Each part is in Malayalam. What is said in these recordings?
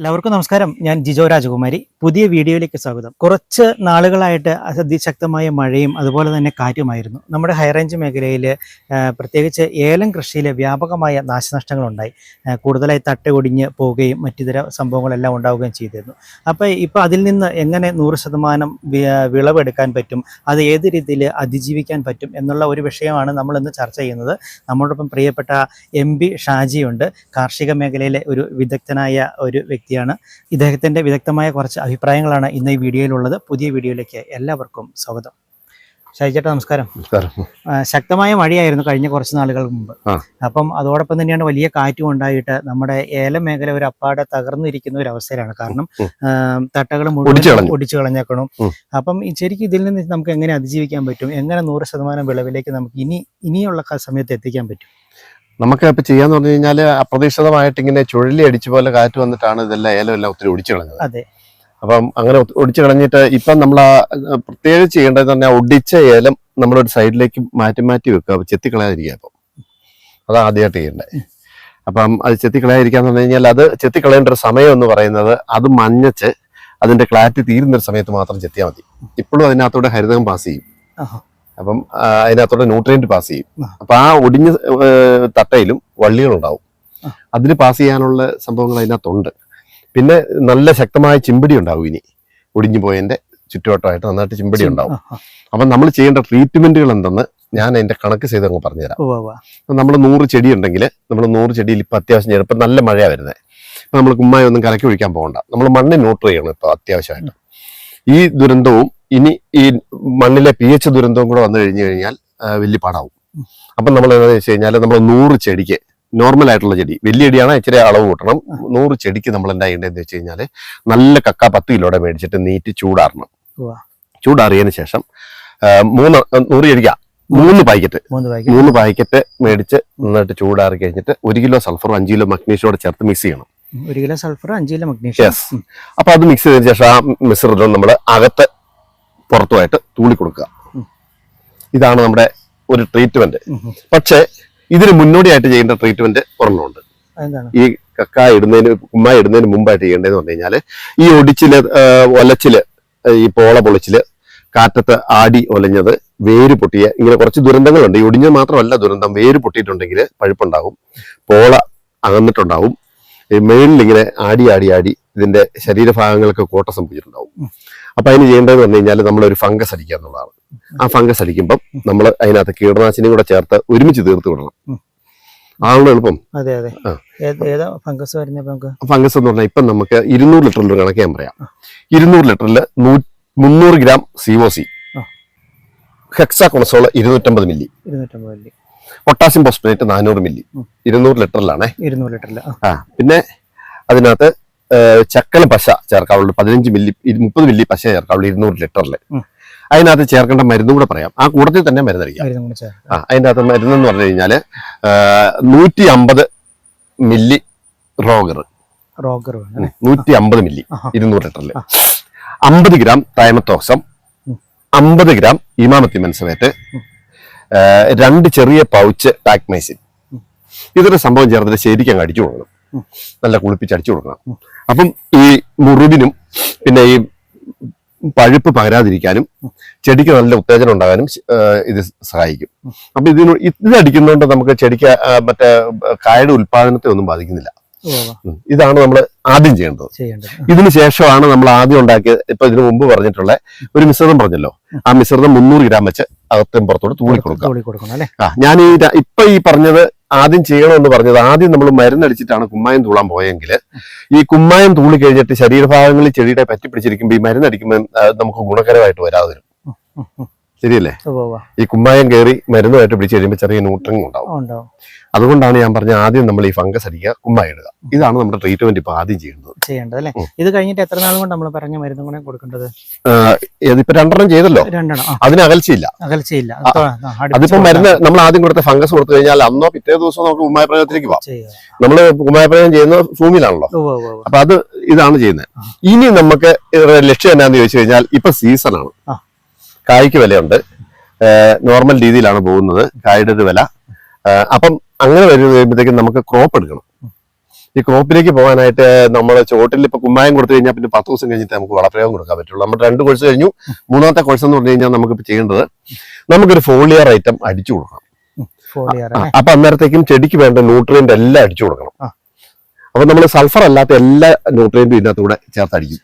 എല്ലാവർക്കും നമസ്കാരം. ഞാൻ ജിജോ രാജകുമാരി. പുതിയ വീഡിയോയിലേക്ക് സ്വാഗതം. കുറച്ച് നാളുകളായിട്ട് അതിശക്തമായ മഴയും അതുപോലെ തന്നെ കാറ്റുമായിരുന്നു. നമ്മുടെ ഹൈറേഞ്ച് മേഖലയിൽ പ്രത്യേകിച്ച് ഏലം കൃഷിയിൽ വ്യാപകമായ നാശനഷ്ടങ്ങളുണ്ടായി. കൂടുതലായി തട്ട് ഒടിഞ്ഞ് പോവുകയും മറ്റിതര സംഭവങ്ങളെല്ലാം ഉണ്ടാവുകയും ചെയ്തിരുന്നു. അപ്പോൾ ഇപ്പോൾ അതിൽ നിന്ന് എങ്ങനെ നൂറ് ശതമാനം വിളവെടുക്കാൻ പറ്റും? അത് ഏത് രീതിയിൽ അതിജീവിക്കാൻ പറ്റും? എന്നുള്ള ഒരു വിഷയമാണ് നമ്മൾ ഇന്ന് ചർച്ച ചെയ്യുന്നത്. നമ്മോടൊപ്പം പ്രിയപ്പെട്ട എം ബി ഷാജിയുണ്ട്. കാർഷിക മേഖലയിലെ ഒരു വിദഗ്ധനായ ഒരു വ്യക്തിയാണ്. ഇദ്ദേഹത്തിന്റെ വിദഗ്ധമായ കുറച്ച് അഭിപ്രായങ്ങളാണ് ഇന്ന് ഈ വീഡിയോയിലുള്ളത്. പുതിയ വീഡിയോയിലേക്ക് എല്ലാവർക്കും സ്വാഗതം. ഷാജി ചേട്ടാ നമസ്കാരം. ശക്തമായ മഴയായിരുന്നു കഴിഞ്ഞ കുറച്ച് നാളുകൾ മുമ്പ്. അപ്പം അതോടൊപ്പം തന്നെയാണ് വലിയ കാറ്റും ഉണ്ടായിട്ട് നമ്മുടെ ഏലം മേഖല ഒരു അപ്പാടെ തകർന്നിരിക്കുന്ന ഒരു അവസ്ഥയിലാണ്. കാരണം. തട്ടകൾ മുഴുവൻ. ഒടിച്ചു കളഞ്ഞേക്കണം. അപ്പം ശരിക്കും ഇതിൽ നിന്ന് നമുക്ക് എങ്ങനെ അതിജീവിക്കാൻ പറ്റും? എങ്ങനെ നൂറ് ശതമാനം വിളവിലേക്ക് നമുക്ക് ഇനി ഇനിയുള്ള സമയത്ത് എത്തിക്കാൻ പറ്റും? നമുക്ക് ഇപ്പൊ ചെയ്യാന്ന് പറഞ്ഞു കഴിഞ്ഞാൽ അപ്രതീക്ഷിതമായിട്ട് ഇങ്ങനെ ചുഴലി അടിച്ച പോലെ കാറ്റ് വന്നിട്ടാണ് ഇതെല്ലാം ഏലം എല്ലാം ഒത്തിരി ഒടിച്ചു കളഞ്ഞത് അതെ. അപ്പം അങ്ങനെ ഒടിച്ചു കളഞ്ഞിട്ട് ഇപ്പം നമ്മൾ പ്രത്യേകിച്ച് ചെയ്യേണ്ടത് തന്നെ ഒടിച്ച ഏലം നമ്മളൊരു സൈഡിലേക്ക് മാറ്റി മാറ്റി വെക്കുക. അപ്പൊ ചെത്തിക്കളയാതിരിക്കുക അപ്പം. അതാ ആദ്യമായിട്ട് ചെയ്യേണ്ടത്. അപ്പം അത് ചെത്തിക്കളയാതിരിക്കാന്ന് പറഞ്ഞു കഴിഞ്ഞാൽ അത് ചെത്തിക്കളയേണ്ട ഒരു സമയം എന്ന് പറയുന്നത് അത് മഞ്ഞച്ച് അതിന്റെ ക്ലാറ്റ് തീരുന്ന ഒരു സമയത്ത് മാത്രം ചെത്തിയാൽ മതി. ഇപ്പോഴും അതിനകത്തൂടെ ഹരിതകം പാസ് ചെയ്യും. അപ്പം അതിനകത്തോടെ ന്യൂട്രിയന്റ് ന്യൂട്രിയന്റ് പാസ് ചെയ്യും. അപ്പം ആ ഒടിഞ്ഞ തട്ടയിലും വള്ളികളുണ്ടാവും. അതിന് പാസ് ചെയ്യാനുള്ള സംഭവങ്ങൾ അതിനകത്തുണ്ട്. പിന്നെ നല്ല ശക്തമായ ചിമ്പിടി ഉണ്ടാവും ഇനി. ഒടിഞ്ഞു പോയതിന്റെ ചുറ്റുവട്ടമായിട്ട് നന്നായിട്ട് ചിമ്പടി ഉണ്ടാവും. അപ്പം നമ്മൾ ചെയ്യേണ്ട ട്രീറ്റ്മെന്റുകൾ എന്തെന്ന് ഞാൻ അതിന്റെ കണക്ക് ചെയ്ത് അങ്ങ് പറഞ്ഞുതരാം. നമ്മൾ നൂറ് ചെടി ഉണ്ടെങ്കിൽ നമ്മൾ നൂറ് ചെടിയിൽ ഇപ്പം അത്യാവശ്യം ചെയ്യണം. ഇപ്പം നല്ല മഴയാണ് വരുന്നത് അപ്പം നമ്മൾ കുമ്മായി ഒന്നും കലക്കി ഒഴിക്കാൻ പോകണ്ട. നമ്മൾ മണ്ണ് ന്യൂട്രി ചെയ്യണം ഇപ്പോൾ അത്യാവശ്യമായിട്ട്. ഈ ദുരന്തവും ഇനി ഈ മണ്ണിലെ പി എച്ച് ദുരന്തവും കൂടെ വന്നു കഴിഞ്ഞു കഴിഞ്ഞാൽ വലിയ പാടാവും. അപ്പം നമ്മൾ എന്താ വെച്ച് കഴിഞ്ഞാൽ നമ്മൾ നൂറ് ചെടിക്ക് നോർമൽ ആയിട്ടുള്ള ചെടി വലിയ ചെടിയാണ് ഇച്ചിരി അളവ് കൂട്ടണം. നൂറ് ചെടിക്ക് നമ്മൾ എന്താ ചെയ്യേണ്ടതെന്ന് വെച്ച് കഴിഞ്ഞാൽ നല്ല കക്ക പത്ത് കിലോടെ മേടിച്ചിട്ട് നീറ്റ് ചൂടാറണം. ചൂടാറിയതിന് ശേഷം മൂന്ന് നൂറ് ചെടിക്ക. മൂന്ന് പാക്കറ്റ് മൂന്ന് പാക്കറ്റ് മേടിച്ച് നന്നായിട്ട് ചൂടാറി കഴിഞ്ഞിട്ട് ഒരു കിലോ സൾഫറും അഞ്ച് കിലോ മഗ്നീഷ്യോടെ ചേർത്ത് മിക്സ് ചെയ്യണം. ഒരു കിലോ സൾഫർ അഞ്ച് കിലോ മഗ്നീഷ്യം. അപ്പൊ അത് മിക്സ് ചെയ്തതിനു ശേഷം ആ മിശ്രിതം നമ്മൾ അകത്ത് പുറത്തുമായിട്ട് തൂളി കൊടുക്കുക ഇതാണ് നമ്മുടെ ഒരു ട്രീറ്റ്മെന്റ്. പക്ഷേ ഇതിന് മുന്നോടിയായിട്ട് ചെയ്യേണ്ട ട്രീറ്റ്മെന്റ് ഒരെണ്ണമുണ്ട്. ഈ കക്ക ഇടുന്നതിന് കുമ്മ ഇടുന്നതിന് മുമ്പായിട്ട് ചെയ്യേണ്ടതെന്ന് പറഞ്ഞു കഴിഞ്ഞാൽ ഈ ഒടിച്ചിൽ ഒലച്ചിൽ ഈ പോള പൊളിച്ചിൽ കാറ്റത്ത് ആടി ഒലഞ്ഞത് വേര് പൊട്ടിയ ഇങ്ങനെ കുറച്ച് ദുരന്തങ്ങളുണ്ട്. ഈ ഒടിഞ്ഞത് മാത്രമല്ല ദുരന്തം. വേര് പൊട്ടിയിട്ടുണ്ടെങ്കിൽ പഴുപ്പുണ്ടാവും പോള അകന്നിട്ടുണ്ടാവും മേളിൽ ഇങ്ങനെ ആടി ആടി ആടി ഇതിന്റെ ശരീരഭാഗങ്ങളൊക്കെ കോട്ട സംഭവിച്ചിട്ടുണ്ടാവും. അപ്പൊ അതിന് ചെയ്യേണ്ടതെന്ന് പറഞ്ഞു കഴിഞ്ഞാൽ ഒരു ഫംഗസ് അടിക്കുക എന്നുള്ളതാണ്. ആ ഫംഗസ് അടിക്കുമ്പം നമ്മൾ അതിനകത്ത് കീടനാശിനി കൂടെ ചേർത്ത് ഒരുമിച്ച് തീർത്ത് വിടണം. ആണല്ലോ എളുപ്പം. അതെ അതെ. ഏതാ ഫംഗസ് ഫംഗസ് എന്ന് പറഞ്ഞാൽ ഇപ്പം നമുക്ക് ഇരുന്നൂറ് ലിറ്ററിൽ ഒരു കണക്ക് ഞാൻ പറയാം. ഇരുന്നൂറ് ലിറ്ററിൽ മുന്നൂറ് ഗ്രാം സി ഒ സി ഹെക്സാ കൊളസ്ട്രോൾ ഇരുന്നൂറ്റമ്പത് മില്ലി. ഇരുന്നൂറ്റമ്പത് മില്ലി. പൊട്ടാസ്യം ഫോസ്ഫേറ്റ് നാനൂറ് മില്ലി. ഇരുന്നൂറ് ലിറ്ററിലാണേ. ഇരുന്നൂറ് ലിറ്ററിൽ ആ. പിന്നെ അതിനകത്ത് ചക്കല പശ ചേർക്കാവുള്ളൂ പതിനഞ്ച് മില്ലി മുപ്പത് മില്ലി പശ ചേർക്കാവുള്ളൂ ഇരുന്നൂറ് ലിറ്ററിൽ. അതിനകത്ത് ചേർക്കേണ്ട മരുന്നും കൂടെ പറയാം ആ കൂട്ടത്തിൽ തന്നെ മരുന്നടിക്കാം മരുന്നും ആ അതിന്റെ അകത്ത് മരുന്ന് എന്ന് പറഞ്ഞു കഴിഞ്ഞാൽ നൂറ്റി അമ്പത് മില്ലി റോഗർ റോഗർ? നൂറ്റി അമ്പത് മില്ലി. ഇരുന്നൂറ് ലിറ്ററിൽ. അമ്പത് ഗ്രാം തൈമത്തോക്സം. അമ്പത് ഗ്രാം ഇമാമത്തി മെൻസറേറ്റ് രണ്ട് ചെറിയ പൗച്ച് ടാക്മൈസിൻ. ഇതൊരു സംഭവം ചേർത്തിട്ട് ശരിക്കും അടിച്ചു കൊടുക്കണം. നല്ല കുളിപ്പിച്ച് അടിച്ചു കൊടുക്കണം. അപ്പം ഈ മുറിവിനും പിന്നെ ഈ പഴുപ്പ് പകരാതിരിക്കാനും ചെടിക്ക് നല്ല ഉത്തേജനം ഉണ്ടാകാനും ഇത് സഹായിക്കും. അപ്പൊ ഇതിന് ഇത് അടിക്കുന്നതുകൊണ്ട് നമുക്ക് ചെടിക്ക് മറ്റേ കായുടെ ഉൽപാദനത്തെ ഒന്നും ബാധിക്കുന്നില്ല. ഇതാണ് നമ്മൾ ആദ്യം ചെയ്യേണ്ടത്. ഇതിന് ശേഷമാണ് നമ്മൾ ആദ്യം ഉണ്ടാക്കിയത് ഇപ്പൊ ഇതിനു മുമ്പ് പറഞ്ഞിട്ടുള്ള ഒരു മിശ്രിതം പറഞ്ഞല്ലോ. ആ മിശ്രിതം മുന്നൂറ് ഗ്രാം വെച്ച് അകത്തും പുറത്തോട് തൂളി അല്ലേ? ആ ഞാൻ ഈ ഇപ്പൊ ഈ പറഞ്ഞത് ആദ്യം ചെയ്യണമെന്ന് പറഞ്ഞത് ആദ്യം നമ്മൾ മരുന്നടിച്ചിട്ടാണ് കുമ്മായം തൂളാൻ പോയെങ്കിൽ ഈ കുമ്മായം തൂളി കഴിഞ്ഞിട്ട് ശരീരഭാഗങ്ങളിൽ ചെടിയുടെ പറ്റി പിടിച്ചിരിക്കുമ്പോൾ ഈ മരുന്നടിക്കുമ്പോൾ നമുക്ക് ഗുണകരമായിട്ട് വരാതെ വരും. ശരിയല്ലേ. ഈ കുമ്മായം കയറി മരുന്നുമായിട്ട് പിടിച്ചു കഴിയുമ്പോൾ ചെറിയ ന്യൂട്രങ് ഉണ്ടാവും. അതുകൊണ്ടാണ് ഞാൻ പറഞ്ഞ ആദ്യം നമ്മൾ ഈ ഫംഗസ് അടിക്കുക കുമ്മായം ഇടുക. ഇതാണ് നമ്മുടെ ട്രീറ്റ്മെന്റ് ഇപ്പൊ ആദ്യം ചെയ്യുന്നത് ചെയ്യേണ്ടത് അല്ലേ? ഇത് കഴിഞ്ഞിട്ട് എത്ര നാൾ കൊണ്ട് നമ്മൾ പറഞ്ഞ മരുന്നും കൂടെ കൊടുക്കേണ്ടത്? ഇതിപ്പോ രണ്ടെണ്ണം ചെയ്തല്ലോ? അതിന് അകൽച്ചയില്ല. അകൽച്ചയില്ല. അതിപ്പോ. മരുന്ന് നമ്മൾ ആദ്യം കൊടുത്ത ഫംഗസ് കൊടുത്തു കഴിഞ്ഞാൽ അന്നോ പിറ്റേ ദിവസം നമുക്ക് കുമ്മായ പ്രയോഗത്തിലേക്ക് പോവാം. നമ്മൾ നമ്മൾ കുമ്മായ പ്രയോഗം ചെയ്യുന്നത് ഭൂമിയിലാണല്ലോ. അപ്പൊ അത് ഇതാണ് ചെയ്യുന്നത്. ഇനി നമുക്ക് ലക്ഷ്യം എന്നാന്ന് ചോദിച്ചു കഴിഞ്ഞാൽ ഇപ്പൊ സീസണാണ്. കായ്ക്ക് വിലയുണ്ട്. നോർമൽ രീതിയിലാണ് പോകുന്നത്. കായുടെ ഒരു വില അപ്പം അങ്ങനെ വരുമ്പോഴത്തേക്കും നമുക്ക് ക്രോപ്പ് എടുക്കണം. ഈ ക്രോപ്പിലേക്ക് പോകാനായിട്ട് നമ്മൾ ചോട്ടിൽ ഇപ്പൊ കുമ്മായം കൊടുത്തു കഴിഞ്ഞാൽ പിന്നെ പത്ത് ദിവസം കഴിഞ്ഞിട്ട് നമുക്ക് വളപ്രയോഗം കൊടുക്കാൻ പറ്റുള്ളൂ. നമ്മൾ രണ്ട് കോഴ്സ് കഴിഞ്ഞു. മൂന്നാമത്തെ കോഴ്സ് എന്ന് പറഞ്ഞു കഴിഞ്ഞാൽ നമുക്ക് ചെയ്യേണ്ടത് നമുക്കൊരു ഫോളിയർ ഐറ്റം അടിച്ചു കൊടുക്കണം. അപ്പൊ അന്നേരത്തേക്കും ചെടിക്ക് വേണ്ട ന്യൂട്രിയന്റ് എല്ലാം അടിച്ചു കൊടുക്കണം. അപ്പൊ നമ്മൾ സൾഫർ അല്ലാത്ത എല്ലാ ന്യൂട്രിയന്റും ഇതിനകത്തൂടെ ചേർത്തടിക്കും.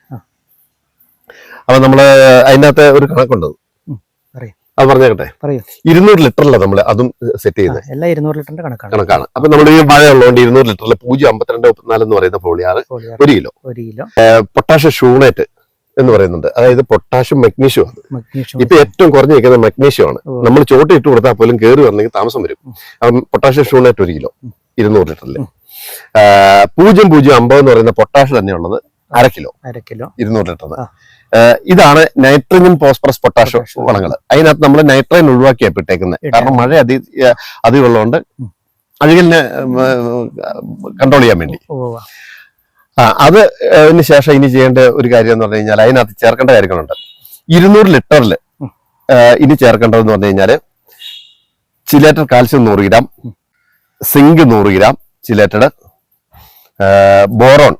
അപ്പൊ നമ്മൾ അതിനകത്ത് ഒരു കണക്കുണ്ട്. പറയൂ അത് പറഞ്ഞേക്കട്ടെ. പറയൂ. ഇരുന്നൂറ് ലിറ്ററിലാണ് നമ്മൾ അതും സെറ്റ് ചെയ്യുന്നത് എല്ലാം ഇരുന്നൂറ് ലിറ്ററിന്റെ കണക്കാണ്. കണക്കാണ്. അപ്പൊ നമ്മൾ ഈ മഴ ഉള്ളതുകൊണ്ട് ഇരുന്നൂറ് ലിറ്ററിൽ പൂജ്യം അമ്പത്തിരണ്ട് മുപ്പത്തിനാല് എന്ന് പറയുന്ന ഫോളിയർ ഒരു കിലോ ഒരു കിലോ പൊട്ടാഷ്യം ഷൂണേറ്റ് എന്ന് പറയുന്നുണ്ട്. അതായത് പൊട്ടാഷ്യം മഗ്നീഷ്യം ആണ്. ഇപ്പൊ ഏറ്റവും കുറഞ്ഞു നിൽക്കുന്ന മഗ്നീഷ്യം ആണ്. നമ്മൾ ചോട്ട് ഇട്ട് കൊടുത്താൽ പോലും കയറി വരണമെങ്കിൽ താമസം വരും. അപ്പം പൊട്ടാഷ്യം ഷൂണേറ്റ് ഒരു കിലോ ഇരുന്നൂറ് ലിറ്ററിൽ പൂജ്യം പൂജ്യം അമ്പത് എന്ന് പറയുന്ന പൊട്ടാഷ് തന്നെയുള്ളത് അര കിലോ അര കിലോ ഇരുന്നൂറ് ലിറ്ററിന്. ഇതാണ് നൈട്രജൻ ഫോസ്ഫറസ് പൊട്ടാഷ് പൊട്ടാഷ് വളങ്ങൾ അതിനകത്ത് നമ്മൾ നൈട്രജൻ ഒഴിവാക്കിയാ ഇട്ടേക്കുന്നത് കാരണം മഴ അതി അധികം ഉള്ളതുകൊണ്ട് അഴുകലിനെ കൺട്രോൾ ചെയ്യാൻ വേണ്ടി. ആ അത് അതിന് ശേഷം ഇനി ചെയ്യേണ്ട ഒരു കാര്യം എന്ന് പറഞ്ഞു കഴിഞ്ഞാൽ അതിനകത്ത് ചേർക്കേണ്ട കാര്യങ്ങളുണ്ട്. ഇരുന്നൂറ് ലിറ്ററിൽ. ഇനി ചേർക്കേണ്ടതെന്ന് പറഞ്ഞു കഴിഞ്ഞാൽ ചിലേറ്റർ കാൽസ്യം നൂറ് ഗ്രാം സിങ്ക് നൂറ് ഗ്രാം ചിലേറ്റഡ് ബോറോൺ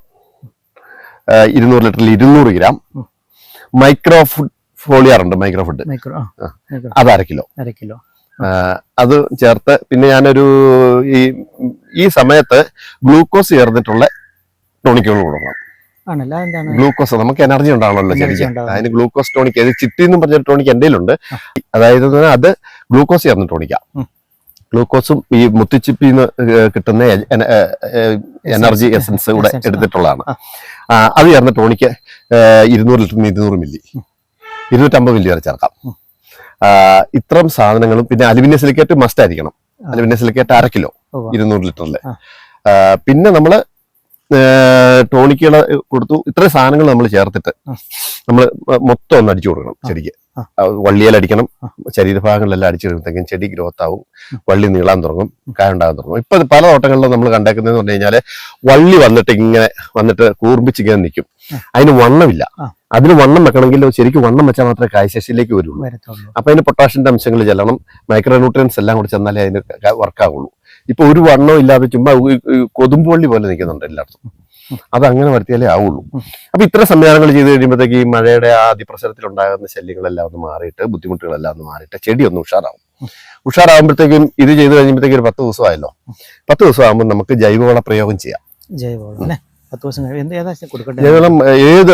ഇരുന്നൂറ് ലിറ്ററിൽ ഇരുന്നൂറ് ഗ്രാം. മൈക്രോ ഫുഡ് ഫോളിയാർ ഉണ്ട് മൈക്രോ. ഫുഡ് അത് അര കിലോ. അര കിലോ. അത് ചേർത്ത് പിന്നെ ഞാനൊരു ഈ ഈ സമയത്ത് ഗ്ലൂക്കോസ് ചേർന്നിട്ടുള്ള ടോണിക്കുകൾ കൊടുക്കണം ഗ്ലൂക്കോസ് നമുക്ക് എനർജി ഉണ്ടാവണമല്ലോ ശരിക്കും. അതിന് ഗ്ലൂക്കോസ് ടോണിക് അത് ചിട്ടി എന്നും പറഞ്ഞ ടോണിക് എന്റെ ഉണ്ട് അതായത് അത് ഗ്ലൂക്കോസ് ചേർന്ന് ടോണിക്കാം. ഗ്ലൂക്കോസും ഈ മുത്തിച്ചിപ്പിൽ നിന്ന് കിട്ടുന്ന എനർജി എസൻസ് കൂടെ. എടുത്തിട്ടുള്ളതാണ്. അത് ചേർന്ന ടോണിക്ക് ഇരുന്നൂറ് ലിറ്ററിന് ഇരുന്നൂറ് മില്ലി. ഇരുന്നൂറ്റമ്പത് മില്ലി വരെ ചേർക്കാം. ഇത്രയും ഇത്തരം സാധനങ്ങളും പിന്നെ അലുമിനിയം സിലിക്കേറ്റ് മസ്റ്റ് ആയിരിക്കണം. അലുമിനിയം സിലിക്കേറ്റ് അര കിലോ. ഇരുന്നൂറ് ലിറ്ററിൽ പിന്നെ നമ്മൾ ടോണിക്കുകൾ കൊടുത്തു. ഇത്രയും സാധനങ്ങൾ നമ്മൾ ചേർത്തിട്ട് നമ്മൾ മൊത്തം ഒന്ന് അടിച്ചു കൊടുക്കണം. ചെടിക്ക്. വള്ളിയിലടിക്കണം. ശരീരഭാഗങ്ങളിലെല്ലാം അടിച്ചു കഴിയുമ്പോഴത്തേക്കും ചെടി ഗ്രോത്ത് ആവും. വള്ളി നീളാൻ തുടങ്ങും. കായ ഉണ്ടാകാൻ തുടങ്ങും. ഇപ്പൊ പല തോട്ടങ്ങളിലും നമ്മൾ കണ്ടേക്കുന്നതെന്ന് പറഞ്ഞു കഴിഞ്ഞാൽ വള്ളി വന്നിട്ട് ഇങ്ങനെ വന്നിട്ട് കൂർമ്പിച്ച് ഇങ്ങനെ നിൽക്കും. അതിന് വണ്ണമില്ല. അതിന് വണ്ണം വെക്കണമെങ്കിൽ ശരിക്കും വണ്ണം വെച്ചാൽ മാത്രമേ കായശേഷിയിലേക്ക് വരുള്ളൂ. അപ്പൊ അതിന് പൊട്ടാഷ്യന്റെ അംശങ്ങൾ ചെല്ലണം. മൈക്രോന്യൂട്രിയൻസ് എല്ലാം കൂടി ചെന്നാലേ അതിന് വർക്കാവുള്ളൂ ഇപ്പൊ ഒരു വണ്ണവും ഇല്ലാതെ ചുമ്മാ ഈ പോലെ നിൽക്കുന്നുണ്ട് എല്ലായിടത്തും. അത് അങ്ങനെ വരുത്തിയാലേ ആവുള്ളൂ. അപ്പൊ ഇത്ര സംവിധാനങ്ങൾ ചെയ്ത് കഴിയുമ്പോഴത്തേക്ക് ഈ മഴയുടെ ആ അതിപ്രസരത്തിൽ ഉണ്ടാകുന്ന ശല്യങ്ങളെല്ലാം ഒന്ന് മാറിയിട്ട് ബുദ്ധിമുട്ടുകളെല്ലാം ഒന്ന് മാറിയിട്ട് ചെടി ഒന്ന് ഉഷാറാവും. ഉഷാറാവുമ്പോഴത്തേക്കും ഇത് ചെയ്ത് കഴിയുമ്പോഴത്തേക്കും ഒരു പത്ത് ദിവസമായല്ലോ. പത്ത് ദിവസമാകുമ്പോൾ നമുക്ക് ജൈവവള പ്രയോഗം ചെയ്യാം. ജൈവവളം പത്ത് ദിവസം കഴിഞ്ഞ് എന്ത് ഏതാ കൊടുക്കട്ടെ ഏത്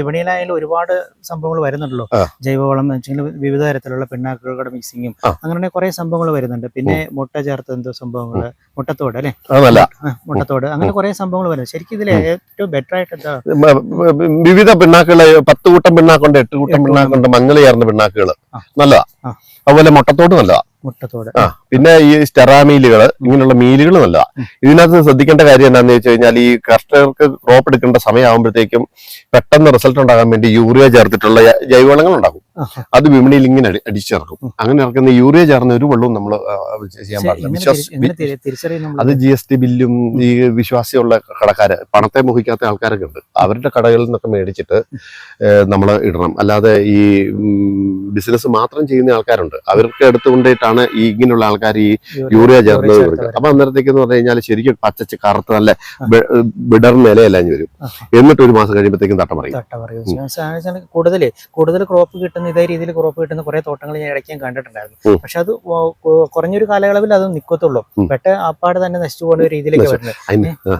വിപണിയിലായാലും ഒരുപാട് സംഭവങ്ങൾ വരുന്നുണ്ടല്ലോ. ജൈവവളം എന്ന് വെച്ചെങ്കിൽ വിവിധ തരത്തിലുള്ള പിണ്ണാക്കുകളുടെ മിക്സിങ്ങും അങ്ങനെ കുറെ സംഭവങ്ങൾ വരുന്നുണ്ട്. പിന്നെ മുട്ട ചേർത്ത് എന്തോ സംഭവങ്ങൾ മുട്ടത്തോട് അല്ലെ? മുട്ടത്തോട്. അങ്ങനെ കുറെ സംഭവങ്ങൾ വരുന്നത് ശരിക്കും ഇതിൽ ഏറ്റവും ബെറ്റർ ആയിട്ട് എന്താ? വിവിധ പിണ്ണാക്കുകളെ പത്ത് കൂട്ടം പിണ്ണാക്കുണ്ട് എട്ട് കൂട്ടം പിണ്ണാക്കുണ്ട് മഞ്ഞൾ ചേർന്ന പിണ്ണാക്കുകൾ. നല്ലതാ. അതുപോലെ മുട്ടത്തോട് നല്ലതാ. മുട്ടത്തോട്. പിന്നെ ഈ സ്റ്റെറാമീലുകൾ ഇങ്ങനെയുള്ള മീലുകൾ നല്ലതാ. ഇതിനകത്ത് ശ്രദ്ധിക്കേണ്ട കാര്യം എന്താണെന്ന് വെച്ച് കഴിഞ്ഞാൽ ഈ കർഷകർക്ക് ക്രോപ്പ് എടുക്കേണ്ട സമയമാകുമ്പോഴത്തേക്കും പെട്ടെന്ന് റിസൾട്ട് ഉണ്ടാകാൻ വേണ്ടി യൂറിയ ചേർത്തിട്ടുള്ള ജൈവവളങ്ങൾ ഉണ്ടാകും. അത് വിപണിയിൽ ഇങ്ങനെ അടി- അടിച്ചിറക്കും. അങ്ങനെ ഇറക്കുന്ന യൂറിയ ചേർന്ന ഒരു വെള്ളവും നമ്മൾ ചെയ്യാൻ പാടില്ല. വിശ്വാസ? അത് ജി എസ് ടി ബില്ലും ഈ വിശ്വാസിയുള്ള കടക്കാര് പണത്തെ മോഹിക്കാത്ത ആൾക്കാരൊക്കെ ഉണ്ട്. അവരുടെ കടകളിൽ നിന്നൊക്കെ മേടിച്ചിട്ട് നമ്മൾ ഇടണം. അല്ലാതെ ഈ ബിസിനസ് മാത്രം ചെയ്യുന്ന ആൾക്കാരുണ്ട്. അവർക്ക് എടുത്തുകൊണ്ടിട്ടാണ് ഈ ഇങ്ങനെയുള്ള ആൾക്കാർ ഈ യൂറിയ ചേർന്ന് ചേർത്ത് കൊടുക്കുക അപ്പൊ അന്നേരത്തേക്ക് എന്ന് പറഞ്ഞു കഴിഞ്ഞാൽ ശരിക്കും പച്ചച്ച് കറുത്ത നല്ല ബിഡർ നിലയെല്ലാം വരും. എന്നിട്ട് ഒരു മാസം കഴിയുമ്പോഴത്തേക്കും തട്ട പറയും. കൂടുതൽ കൂടുതൽ ക്രോപ്പ് കിട്ടുന്ന ഇതേ രീതിയിൽ ക്രോപ്പ് കിട്ടുന്ന കുറെ തോട്ടങ്ങൾ ഞാൻ ഇടയ്ക്ക് ഞാൻ കണ്ടിട്ടുണ്ടായിരുന്നു. പക്ഷെ അത് കുറഞ്ഞൊരു കാലയളവിൽ അത് നിൽക്കത്തുള്ളൂ പെട്ട അപ്പാട് തന്നെ നശിച്ചു പോകുന്ന ഒരു രീതിയിലേക്ക്. വരുന്നത്.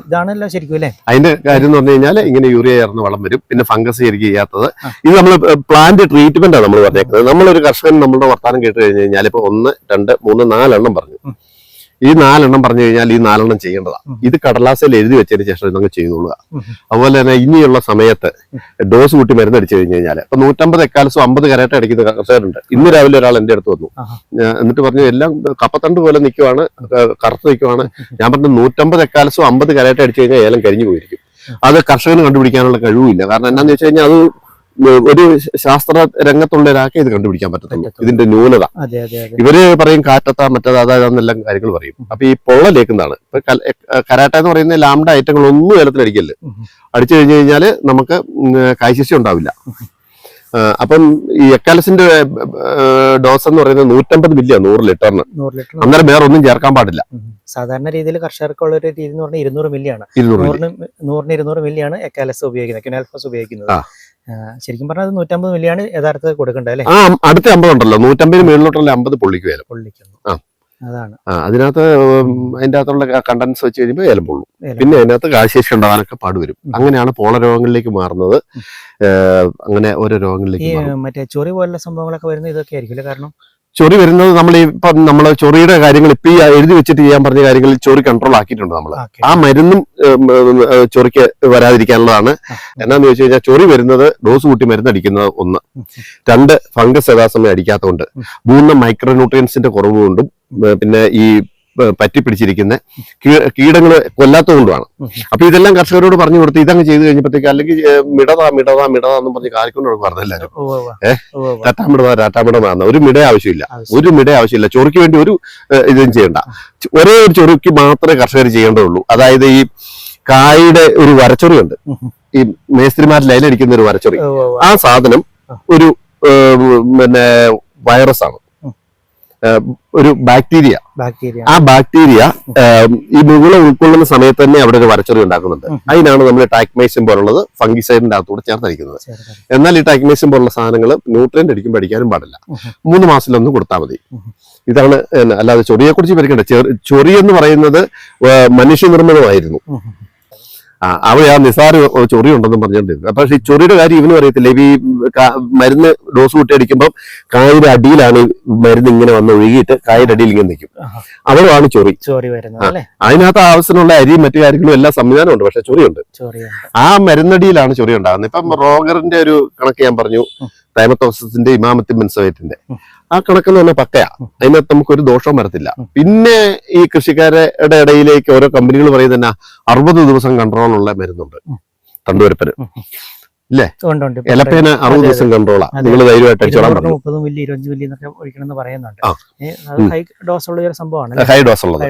ഇതാണല്ലോ ശരിക്കും അല്ലേ? അതിന്റെ കാര്യം എന്ന് പറഞ്ഞു കഴിഞ്ഞാൽ ഇങ്ങനെ യൂറിയ ചേർന്ന് വളം വരും. പിന്നെ ഫംഗസ് ശരിക്കും ചെയ്യാത്തത് ഇത് നമ്മൾ പ്ലാന്റ് ട്രീറ്റ്മെന്റ് ആണ് നമ്മൾ പറഞ്ഞേക്കുന്നത്. നമ്മളൊരു കർഷകൻ നമ്മളുടെ വർത്താനം കേട്ട് കഴിഞ്ഞു കഴിഞ്ഞാൽ ഇപ്പൊ ഒന്ന് രണ്ട് മൂന്ന് നാലെണ്ണം പറഞ്ഞു. ഈ നാലെണ്ണം പറഞ്ഞു കഴിഞ്ഞാൽ ഈ നാലെണ്ണം ചെയ്യേണ്ടതാ. ഇത് കടലാസയിൽ എഴുതി വെച്ചതിന് ശേഷം ഇതങ്ങ് ചെയ്തോളുക. അതുപോലെ തന്നെ ഇനിയുള്ള സമയത്ത് ഡോസ് കൂട്ടി മരുന്ന് അടിച്ചു കഴിഞ്ഞു കഴിഞ്ഞാൽ ഇപ്പൊ നൂറ്റമ്പത് എക്കാലസും അമ്പത് കരട്ട അടിക്കുന്ന കർഷകരുണ്ട് ഇന്ന് രാവിലെ ഒരാൾ എന്റെ അടുത്ത് വന്നു. എന്നിട്ട് പറഞ്ഞു എല്ലാം കപ്പത്തണ്ട് പോലെ നിൽക്കുവാണ് കറുത്ത് നിൽക്കുവാണ് ഞാൻ പറഞ്ഞു നൂറ്റമ്പത് എക്കാലസും അമ്പത് കരട്ട അടിച്ചു കഴിഞ്ഞാൽ ഏലം കരിഞ്ഞു പോയിരിക്കും. അത് കർഷകന് കണ്ടുപിടിക്കാനുള്ള കഴിവില്ല. കാരണം എന്നാന്ന് വെച്ച് കഴിഞ്ഞാൽ അത് ഒരു ശാസ്ത്ര രംഗത്തുള്ള ഒരാൾക്ക് ഇത് കണ്ടുപിടിക്കാൻ പറ്റത്തുള്ളൂ. ഇതിന്റെ ന്യൂനത. ഇവർ പറയും കാറ്റത്താ മറ്റേത് അതാണെന്നെല്ലാം കാര്യങ്ങൾ പറയും. അപ്പൊ ഈ പൊള്ളലേക്കുന്നതാണ് ഇപ്പൊ കരാട്ട എന്ന് പറയുന്ന ലാംഡ ഐറ്റങ്ങൾ ഒന്നും ഏലത്തിൽ അടിക്കൽ ഉം. അടിച്ചു കഴിഞ്ഞു കഴിഞ്ഞാൽ നമുക്ക് കായ്ശിഷ്യം ഉണ്ടാവില്ല. അപ്പം ഈ എക്കാലസിന്റെ ഡോസ് എന്ന് പറയുന്നത് നൂറ്റമ്പത് മില്ലിയാണ് നൂറ് ലിറ്ററിന്. അന്നേരം വേറെ ഒന്നും ചേർക്കാൻ പാടില്ല. സാധാരണ രീതിയിൽ കർഷകർക്കുള്ള ഒരു രീതി എന്ന് പറഞ്ഞാൽ ഇരുന്നൂറ് മില്ലിയാണ്. നൂറിന് നൂറിന് ഇരുന്നൂറ് മില്ലിയാണ് എക്കാലസ് ഉപയോഗിക്കുന്നത് ക്യുനാൽഫോസ് ഉപയോഗിക്കുന്നത്. ശരിക്കും പറഞ്ഞാൽ നൂറ്റമ്പത് മില്ലിയാണ് യഥാർത്ഥത്തിൽ കൊടുക്കേണ്ടത് അല്ലേ? ആ അടുത്ത അമ്പത് ഉണ്ടല്ലോ. നൂറ്റമ്പതിന് മേളിലോട്ടുള്ള അമ്പത് പൊള്ളിക്ക് ഏലം പൊള്ളിക്കുന്നു. ആ. അതാണ്. ആ അതിനകത്ത് അതിന്റെ അകത്തുള്ള കണ്ടൻസ് വെച്ച് കഴിയുമ്പോൾ ഏലം പൊള്ളും. പിന്നെ അതിനകത്ത് കാഴ്ചശേഷി ഉണ്ടാകാനൊക്കെ പാടുവരും. അങ്ങനെയാണ് പോള രോഗങ്ങളിലേക്ക് മാറുന്നത്. അങ്ങനെ ഓരോ രോഗങ്ങളിലേക്ക് മാറും. മറ്റേ ചൊറി പോലുള്ള സംഭവങ്ങളൊക്കെ വരുന്നത് ഇതൊക്കെ ആയിരിക്കും കാരണം ചൊറി വരുന്നത് നമ്മൾ ഈ ഇപ്പം നമ്മൾ ചൊറിയുടെ കാര്യങ്ങൾ ഇപ്പൊ ഈ എഴുതി വെച്ചിട്ട് ചെയ്യാൻ പറഞ്ഞ കാര്യങ്ങളിൽ ചൊറി കൺട്രോൾ ആക്കിയിട്ടുണ്ട് നമ്മൾ. ആ മരുന്നും ചൊറിക്ക് വരാതിരിക്കാനുള്ളതാണ്. എന്നാന്ന് ചോദിച്ചു കഴിഞ്ഞാൽ ചൊറി വരുന്നത് ഡോസ് കൂട്ടി മരുന്ന് അടിക്കുന്നത് ഒന്ന്. രണ്ട് ഫംഗസ് യഥാസമയം അടിക്കാത്തതുകൊണ്ട്. മൂന്ന് മൈക്രോന്യൂട്രിയൻസിന്റെ കുറവ് കൊണ്ടും പിന്നെ ഈ ഏ, പറ്റി പിടിച്ചിരിക്കുന്ന കീടങ്ങൾ കൊല്ലാത്തതുകൊണ്ടുമാണ് കൊണ്ടുമാണ്. അപ്പൊ ഇതെല്ലാം കർഷകരോട് പറഞ്ഞു കൊടുത്ത് ഇതങ്ങ് ചെയ്ത് കഴിഞ്ഞപ്പോഴത്തേക്ക് അല്ലെങ്കിൽ മിടതാ മിടതാ മിടതാ എന്നും പറഞ്ഞ് കാലിക്കൊണ്ട് പറഞ്ഞു എല്ലാവരും. ഏഹ് ഉവ്വ്. പറഞ്ഞ ടാറ്റാമിടതാന്ന് ഒരു മിട ആവശ്യമില്ല. ഒരു മിട ആവശ്യമില്ല. ചൊറിക്ക് വേണ്ടി ഒരു ഇതും ചെയ്യണ്ട. ഒരേ ഒരു ചൊറിക്ക് മാത്രമേ കർഷകർ ചെയ്യേണ്ടതുള്ളൂ. അതായത് ഈ കായുടെ ഒരു വരച്ചൊറിയുണ്ട്. ഈ മേസ്ത്രിമാർ ലൈനടിക്കുന്ന ഒരു വരച്ചൊറി. ആ സാധനം ഒരു പിന്നെ വൈറസ് ആണ് ഒരു ബാക്ടീരിയ. ബാക്ടീരിയ. ആ ബാക്ടീരിയ ഈ മുകളെ ഉൾക്കൊള്ളുന്ന സമയത്ത് തന്നെ അവിടെ ഒരു വരച്ചൊറി ഉണ്ടാക്കുന്നുണ്ട്. അതിനാണ് നമ്മൾ ടാക്മേസ്യം പോലുള്ളത് ഫംഗിസൈഡിന്റെ അകത്തൂടെ ചേർത്തടിക്കുന്നത് എന്നാൽ ഈ ടാക്മേസ്യം പോലുള്ള സാധനങ്ങൾ ന്യൂട്രിയന്റ് അടിക്കുമ്പോൾ അടിക്കാനും പാടില്ല. മൂന്ന് മാസത്തിലൊന്നും കൊടുത്താൽ മതി. ഇതാണ് അല്ലാതെ ചൊറിയെ കുറിച്ച് പരിക്കണ്ട ചൊറി എന്ന് പറയുന്നത് മനുഷ്യനിർമ്മിതമായിരുന്നു. ആ അവിടെ ആ നിസാര ചൊറി ഉണ്ടെന്നും പറഞ്ഞുകൊണ്ടിരുന്നത്. പക്ഷെ ഈ ചൊറിയുടെ കാര്യം ഇവനും അറിയത്തില്ല. ഇവ ഈ മരുന്ന് ഡോസ് കൂട്ടി അടിക്കുമ്പോൾ കായുടെ അടിയിലാണ് ഈ മരുന്ന് ഇങ്ങനെ വന്ന് ഒഴുകിയിട്ട് കായുടെ അടിയിൽ ഇങ്ങനെ നിൽക്കും. അവിടെയാണ് ചൊറി. ചൊറി വരുന്നത് അതിനകത്ത് ആവശ്യമുള്ള അരിയും മറ്റു കാര്യങ്ങളും എല്ലാ സംവിധാനമുണ്ട് പക്ഷെ ചൊറിയുണ്ട്. ആ മരുന്നടിയിലാണ് ചൊറി ഉണ്ടാകുന്നത് ഇപ്പം റോഗറിന്റെ ഒരു കണക്ക് ഞാൻ പറഞ്ഞു. ഉം. തൈമത്തോസിന്റെ ഇമാമത്തിൻ മെൻസവേറ്റിന്റെ ആ കണക്കെന്ന് പറഞ്ഞാൽ പക്കയാ. അതിനകത്ത് നമുക്കൊരു ദോഷവും വരത്തില്ല പിന്നെ ഈ കൃഷിക്കാരുടെ ഇടയിലേക്ക് ഓരോ കമ്പനികൾ പറയുന്നത് തന്നെ അറുപത് ദിവസം കൺട്രോൾ ഉള്ള മരുന്നുണ്ട്. തണ്ടുവരപ്പന് ഇല്ലേ? ഉണ്ട് അറുപത് ദിവസം കൺട്രോളാ. നിങ്ങൾ ധൈര്യമായിട്ട് അടിച്ചോളാൻ പറഞ്ഞു മുപ്പതും മില്ലി ഇരുപത്തഞ്ച് മില്ലി എന്നൊക്കെ ഒഴിക്കണമെന്ന് പറയുന്നുണ്ട്. ഹൈ ഡോസ് ഉള്ള ഒരു സംഭവമാണ് ഹൈ ഡോസ് ഉള്ളത്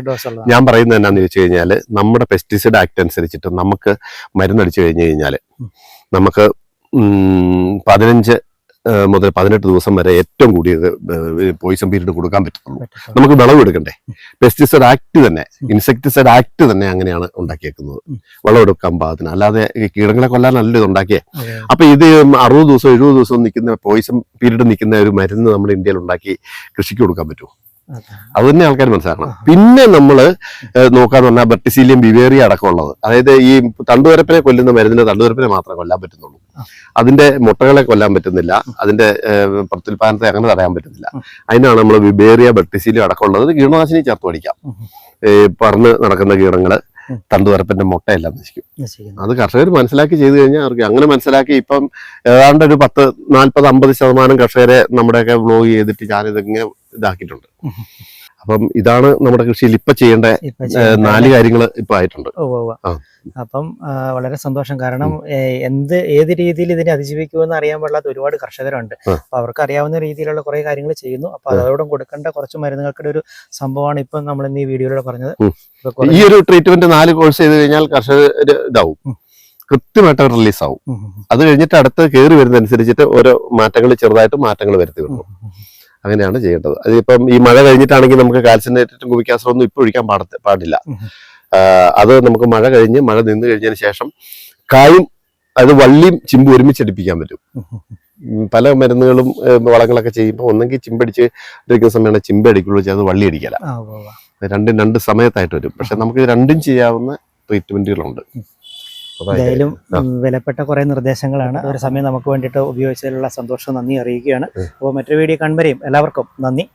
ഞാൻ പറയുന്നത് എന്നാന്ന് ചോദിച്ചു കഴിഞ്ഞാൽ നമ്മുടെ പെസ്റ്റിസൈഡ് ആക്ട് അനുസരിച്ചിട്ട് നമുക്ക് മരുന്നടിച്ചു കഴിഞ്ഞു കഴിഞ്ഞാൽ നമുക്ക് പതിനഞ്ച് മുതൽ പതിനെട്ട് ദിവസം വരെ ഏറ്റവും കൂടിയത് പോയിസൺ പീരീഡ് കൊടുക്കാൻ പറ്റത്തുള്ളൂ. നമുക്ക് വിളവ് എടുക്കണ്ടേ? പെസ്റ്റിസൈഡ് ആക്ട് തന്നെ ഇൻസെക്ടിസൈഡ് ആക്ട് തന്നെ അങ്ങനെയാണ് ഉണ്ടാക്കിയേക്കുന്നത്. വിളവെടുക്കാൻ പാകത്തിന്. അല്ലാതെ കീടങ്ങളെ കൊല്ലാൻ ഇത് ഉണ്ടാക്കിയേ. അപ്പൊ ഇത് അറുപത് ദിവസം എഴുപത് ദിവസം നിൽക്കുന്ന പോയിസൺ പീരീഡ് നിൽക്കുന്ന ഒരു മരുന്ന് നമ്മുടെ ഇന്ത്യയിൽ ഉണ്ടാക്കി കൃഷിക്ക് കൊടുക്കാൻ പറ്റുമോ? അതെ. തന്നെ ആൾക്കാർ മനസ്സിലാക്കണം. പിന്നെ നമ്മൾ നോക്കാന്ന് പറഞ്ഞാൽ ബെർട്ടിസീലിയം ബിവേറിയ അടക്കമുള്ളത് അതായത് ഈ തണ്ടുവരപ്പിനെ കൊല്ലുന്ന മരുന്നിന് തണ്ടുവരപ്പിനെ മാത്രം കൊല്ലാൻ പറ്റുന്നുള്ളൂ. അതിന്റെ മുട്ടകളെ കൊല്ലാൻ പറ്റുന്നില്ല. അതിന്റെ പ്രത്യുൽപാദനത്തെ അങ്ങനെ തടയാൻ പറ്റുന്നില്ല. അതിനാണ് നമ്മൾ വിബേറിയ ബെർട്ടിസീലിയം അടക്കമുള്ളത് കീടനാശിനി ചേർത്ത് പഠിക്കാം. പറന്ന് നടക്കുന്ന കീടങ്ങൾ. തണ്ടുവരപ്പിന്റെ മുട്ടയെല്ലാം നശിക്കും. അത് കർഷകർ മനസ്സിലാക്കി ചെയ്തു കഴിഞ്ഞാൽ അവർക്ക് അങ്ങനെ മനസ്സിലാക്കി ഇപ്പം ഏതാണ്ട് ഒരു പത്ത് നാൽപ്പത് അമ്പത് ശതമാനം കർഷകരെ നമ്മുടെയൊക്കെ വ്ലോഗ് ചെയ്തിട്ട് ഞാനിതിങ്ങനെ ഇതാക്കിയിട്ടുണ്ട്. അപ്പം ഇതാണ് നമ്മുടെ കൃഷിയിൽ ഇപ്പൊ ചെയ്യേണ്ട നാല് കാര്യങ്ങൾ ഇപ്പൊ ആയിട്ടുണ്ട്. അപ്പം വളരെ സന്തോഷം. കാരണം എന്ത് ഏത് രീതിയിൽ ഇതിനെ അതിജീവിക്കുമെന്ന് അറിയാൻ പാടില്ലാത്ത ഒരുപാട് കർഷകരുണ്ട്. അപ്പൊ അവർക്ക് അറിയാവുന്ന രീതിയിലുള്ള കുറെ കാര്യങ്ങൾ ചെയ്യുന്നു. അപ്പൊ. അതോടും കൊടുക്കേണ്ട കുറച്ച് മരുന്നുകൾക്കുടെ ഒരു സംഭവമാണ് ഇപ്പം നമ്മൾ ഇന്ന് ഈ വീഡിയോയിലൂടെ പറഞ്ഞത്. ഈ ഒരു ട്രീറ്റ്മെന്റ് നാല് കോഴ്സ് ചെയ്ത് കഴിഞ്ഞാൽ കർഷകർ ഇതാവും. കൃത്യമായിട്ട് റിലീസ് ആവും. അത് കഴിഞ്ഞിട്ട് അടുത്ത് കയറി വരുന്നതനുസരിച്ചിട്ട് ഓരോ മാറ്റങ്ങൾ ചെറുതായിട്ട് മാറ്റങ്ങൾ വരുത്തി ഉം. അങ്ങനെയാണ് ചെയ്യേണ്ടത്. അതിപ്പം ഈ മഴ കഴിഞ്ഞിട്ടാണെങ്കിൽ നമുക്ക് കുബിക്കാസറും ഒന്നും ഇപ്പൊ ഒഴിക്കാൻ പാട പാടില്ല. അത് നമുക്ക് മഴ കഴിഞ്ഞ് മഴ നിന്ന് കഴിഞ്ഞതിന് ശേഷം കായും അത് വള്ളിയും ചിമ്പും ഒരുമിച്ചടിപ്പിക്കാൻ പറ്റും. പല മരുന്നുകളും വളങ്ങളൊക്കെ ചെയ്യുമ്പോൾ ഒന്നെങ്കിൽ ചിമ്പടിച്ച് ഇരിക്കുന്ന സമയമാണ് ചിമ്പടിക്കുള്ളൂ ചെയ്ത് വള്ളി അടിക്കല. രണ്ടും രണ്ട് സമയത്തായിട്ട് വരും. പക്ഷെ നമുക്ക് രണ്ടും ചെയ്യാവുന്ന ട്രീറ്റ്മെന്റുകളുണ്ട് എന്തായാലും വിലപ്പെട്ട കുറെ നിർദ്ദേശങ്ങളാണ്. ഒരു സമയം നമുക്ക് വേണ്ടിയിട്ട് ഉപയോഗിച്ചതിലുള്ള സന്തോഷം നന്ദി അറിയിക്കുകയാണ്. അപ്പോൾ മറ്റൊരു വീഡിയോ കാണുമ്പോഴേയും എല്ലാവർക്കും നന്ദി.